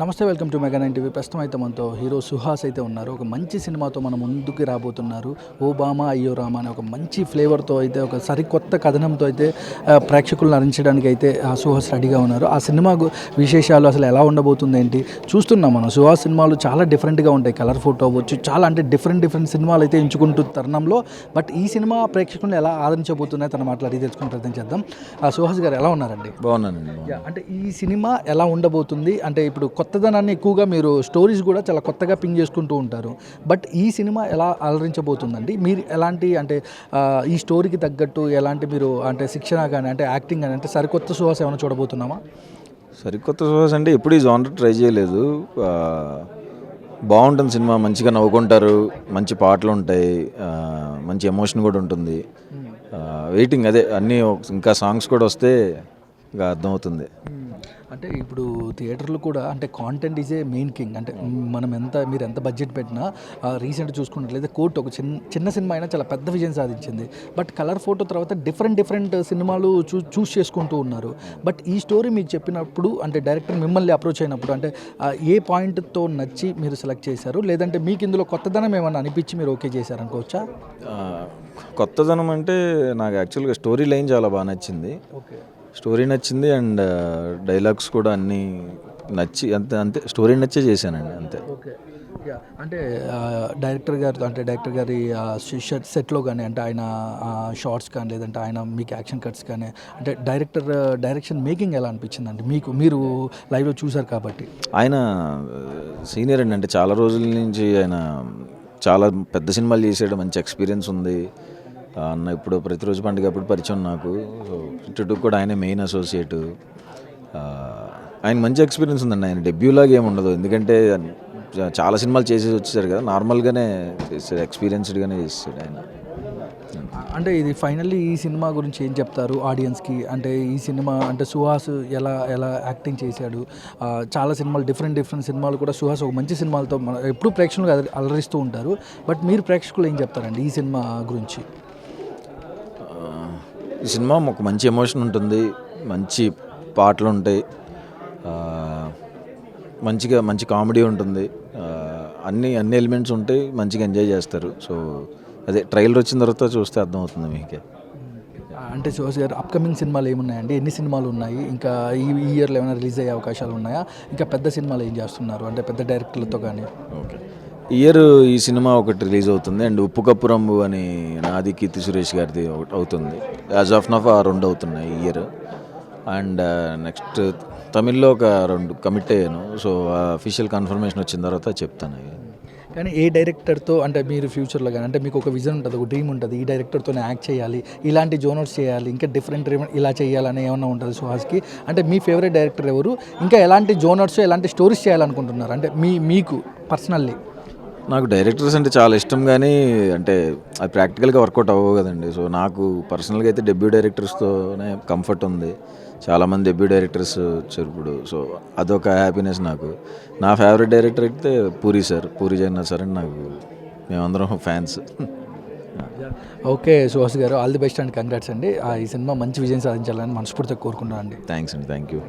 నమస్తే welcome to mega nine TV. ప్రస్తుతం అయితే మనతో హీరో సుహాస్ అయితే ఉన్నారు. ఒక మంచి సినిమాతో మన ముందుకు రాబోతున్నారు. ఓబామా అయ్యో రామా అనే ఒక మంచి ఫ్లేవర్తో అయితే ఒక సరికొత్త కథనంతో అయితే ప్రేక్షకులను నరించడానికి అయితే ఆ సుహాస్ రెడీగా ఉన్నారు. ఆ సినిమా విశేషాలు అసలు ఎలా ఉండబోతుంది ఏంటి చూస్తున్నాం మనం. సుహాస్ సినిమాలు చాలా డిఫరెంట్గా ఉంటాయి. కలర్ ఫోటో అవ్వచ్చు చాలా అంటే డిఫరెంట్ డిఫరెంట్ సినిమాలు అయితే ఎంచుకుంటూ తరుణంలో. బట్ ఈ సినిమా ప్రేక్షకులను ఎలా ఆదరించబోతున్నాయి తన మాట్లాడి తెలుసుకునే ప్రయత్నం చేద్దాం. ఆ సుహాస్ గారు ఎలా ఉన్నారండి? బాగున్నానండి యా, అంటే ఈ సినిమా ఎలా ఉండబోతుంది? అంటే ఇప్పుడు కొత్తదనాన్ని ఎక్కువగా మీరు స్టోరీస్ కూడా చాలా కొత్తగా పింగ్ చేసుకుంటూ ఉంటారు. బట్ ఈ సినిమా ఎలా అలరించబోతుందండి? మీరు ఎలాంటి అంటే ఈ స్టోరీకి తగ్గట్టు ఎలాంటి మీరు అంటే శిక్షణ కానీ అంటే యాక్టింగ్ కానీ అంటే సరికొత్త సువాస ఏమైనా చూడబోతున్నామా? సరికొత్త సోర్స్ అంటే ఎప్పుడు ఈ జానర్ ట్రై చేయలేదు. బాగుంటుంది సినిమా మంచిగా నవ్వుకుంటారు మంచి పాటలు ఉంటాయి మంచి ఎమోషన్ కూడా ఉంటుంది. వెయిటింగ్ అదే అన్నీ ఇంకా సాంగ్స్ కూడా వస్తే అర్థమవుతుంది. అంటే ఇప్పుడు థియేటర్లు కూడా అంటే content is a main king అంటే మనం ఎంత మీరు ఎంత బడ్జెట్ పెట్టినా రీసెంట్ చూసుకున్నట్లయితే కోర్ట్ ఒక చిన్న చిన్న సినిమా అయినా చాలా పెద్ద విజయం సాధించింది. బట్ కలర్ ఫోటో తర్వాత డిఫరెంట్ డిఫరెంట్ సినిమాలు చూ చూస్ చేసుకుంటూ ఉన్నారు. బట్ ఈ స్టోరీ మీకు చెప్పినప్పుడు అంటే డైరెక్టర్ మిమ్మల్ని అప్రోచ్ అయినప్పుడు అంటే ఏ పాయింట్తో నచ్చి మీరు సెలెక్ట్ చేశారు? లేదంటే మీకు ఇందులో కొత్తదనం ఏమన్నా అనిపించి మీరు ఓకే చేశారు అనుకోవచ్చా కొత్తదనం అంటే నాకు యాక్చువల్గా స్టోరీ లైన్ చాలా బాగా నచ్చింది. ఓకే స్టోరీ నచ్చింది అండ్ డైలాగ్స్ కూడా అన్నీ నచ్చి అంతే అంతే స్టోరీ నచ్చే చేశానండి అంతే. అంటే డైరెక్టర్ గారు అంటే డైరెక్టర్ గారి సెట్లో కానీ అంటే ఆయన షార్ట్స్ కానీ లేదంటే ఆయన మీకు యాక్షన్ కట్స్ కానీ అంటే డైరెక్టర్ డైరెక్షన్ మేకింగ్ ఎలా అనిపించిందండి? మీకు మీరు లైవ్లో చూసారు కాబట్టి. ఆయన సీనియర్ అండి అంటే చాలా రోజుల నుంచి ఆయన చాలా పెద్ద సినిమాలు చేసాడు మంచి ఎక్స్పీరియన్స్ ఉంది. అన్న ఇప్పుడు ప్రతిరోజు పండుగ అప్పుడు పరిచయం నాకు. సో ఇటు కూడా ఆయనే మెయిన్ అసోసియేట్ ఆయన మంచి ఎక్స్పీరియన్స్ ఉందండి. ఆయన డెబ్యూలాగా ఏమి ఉండదు. ఎందుకంటే చాలా సినిమాలు చేసేసి వచ్చేసారు కదా. నార్మల్గానే చేస్తారు ఎక్స్పీరియన్స్డ్గానే చేస్తారు ఆయన. అంటే ఇది ఫైనల్లీ ఈ సినిమా గురించి ఏం చెప్తారు ఆడియన్స్కి అంటే ఈ సినిమా అంటే సుహాస్ ఎలా ఎలా యాక్టింగ్ చేశాడు? చాలా సినిమాలు డిఫరెంట్ డిఫరెంట్ సినిమాలు కూడా సుహాస్ ఒక మంచి సినిమాలతో మన ఎప్పుడు ప్రేక్షకులు అలరిస్తూ ఉంటారు. బట్ మీరు ప్రేక్షకులు ఏం చెప్తారండి ఈ సినిమా గురించి? ఈ సినిమా ఒక మంచి ఎమోషన్ ఉంటుంది మంచి పాటలు ఉంటాయి మంచిగా మంచి కామెడీ ఉంటుంది అన్ని అన్ని ఎలిమెంట్స్ ఉంటాయి మంచిగా ఎంజాయ్ చేస్తారు. సో అదే ట్రైలర్ వచ్చిన తర్వాత చూస్తే అర్థమవుతుంది మీకే. అంటే సుహాస్ గారు అప్కమింగ్ సినిమాలు ఏమున్నాయండి? ఎన్ని సినిమాలు ఉన్నాయి? ఇంకా ఈ ఈ ఇయర్లో ఏమైనా రిలీజ్ అయ్యే అవకాశాలు ఉన్నాయా? ఇంకా పెద్ద సినిమాలు ఏం చేస్తున్నారు? అంటే పెద్ద డైరెక్టర్లతో కానీ. ఓకే. ఇయర్ ఈ సినిమా ఒకటి రిలీజ్ అవుతుంది అండ్ ఉప్పు కప్పు రంబు అని నాది కీర్తి సురేష్ గారిది ఒకటి అవుతుంది. యాజ్ ఆఫ్ నఫ్ ఆ రెండు అవుతున్నాయి ఇయర్. అండ్ uh, నెక్స్ట్ తమిళ్ళో ఒక రెండు కమిట్ అయ్యాను. సో అఫీషియల్ కన్ఫర్మేషన్ వచ్చిన తర్వాత చెప్తాను కానీ ఏ డైరెక్టర్తో అంటే మీరు ఫ్యూచర్లో కానీ అంటే మీకు ఒక విజన్ ఉంటుంది ఒక డ్రీమ్ ఉంటుంది ఈ డైరెక్టర్తోనే యాక్ట్ చేయాలి ఇలాంటి జోనర్స్ చేయాలి ఇంకా డిఫరెంట్ ఇలా చేయాలని ఏమన్నా ఉంటుంది సుహాస్కి? అంటే మీ ఫేవరెట్ డైరెక్టర్ ఎవరు? ఇంకా ఎలాంటి జోనర్స్ ఎలాంటి స్టోరీస్ చేయాలనుకుంటున్నారు? అంటే మీ మీకు పర్సనల్లీ నాకు డైరెక్టర్స్ అంటే చాలా ఇష్టం కానీ అంటే అది ప్రాక్టికల్గా వర్కౌట్ అవ్వవు కదండి. సో నాకు పర్సనల్గా అయితే డెబ్యూ డైరెక్టర్స్తోనే కంఫర్ట్ ఉంది. చాలామంది డెబ్యూ డైరెక్టర్స్ వచ్చారు ఇప్పుడు. సో అదొక హ్యాపీనెస్ నాకు. నా ఫేవరెట్ డైరెక్టర్ అయితే పూరి సార్. పూరి జగన్నాథ్ సార్ అని నాకు మేమందరం fans. Okay Suhas garu all the best and. Congrats అండి. ఆ, ఈ సినిమా మంచి విజయం సాధించాలని మనస్ఫూర్తిగా కోరుకున్నాను అండి థ్యాంక్స్ అండి. Thank you.